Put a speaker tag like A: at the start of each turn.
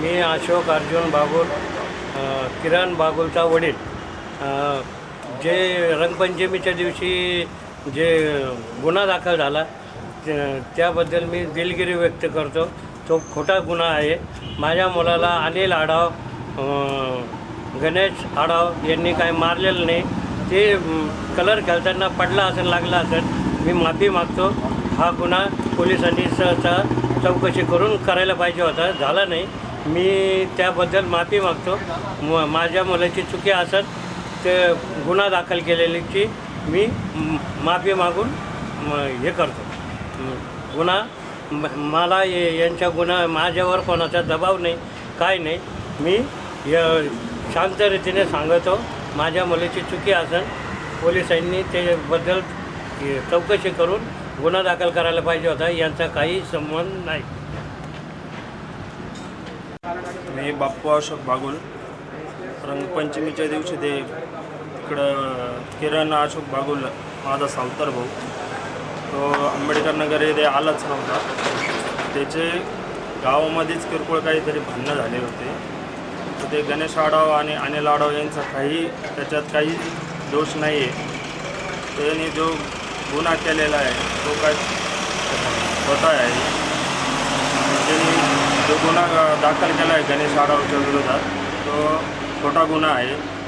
A: मी अशोक अर्जुन बागुल किरण बागुलचा वडील. जे रंगपंचमीच्या दिवशी जे गुन्हा दाखल झाला त्याबद्दल मी दिलगिरी व्यक्त करतो. तो खोटा गुन्हा आहे. माझ्या मुलाला अनिल आढाव गणेश आढाव यांनी काय मारलेलं नाही. ते कलर खेळताना पडला असेल लागला असेल मी माफी मागतो. हा गुन्हा पोलिसांनी सहसा चौकशी करून करायला पाहिजे होता. झाला नाही. मी त्याबद्दल माफी मागतो. म माझ्या मुलाची चुकी असत ते गुन्हा दाखल केलेलीची मी माफी मागून म हे करतो. गुन्हा मला ये- यांच्या गुन्हा माझ्यावर कोणाचा दबाव नाही काय नाही. मी य- शांत रीतीने सांगतो माझ्या मुलीची चुकी असेल पोलिसांनी त्याबद्दल चौकशी करून गुन्हा दाखल करायला पाहिजे होता यांचा काही संबंध नाही.
B: मी बाप्पू अशोक बागुल. रंगपंचमीच्या दिवशी ते इकडं किरण अशोक बागुल माझा सावतर भाऊ. तो आंबेडकर नगर येथे आलाच नव्हता. त्याचे गावामध्येच किरकोळ काहीतरी भांडणं झाले होते. तर ते गणेश आडाव आणि अनिल आडाव यांचा काही त्याच्यात काही दोष नाही आहे त्यांनी जो गुन्हा केलेला आहे तो काय स्वतः आहे? गुन्हा दाखल केला आहे गणेश आडावच्या विरोधात. तो खोटा गुन्हा आहे.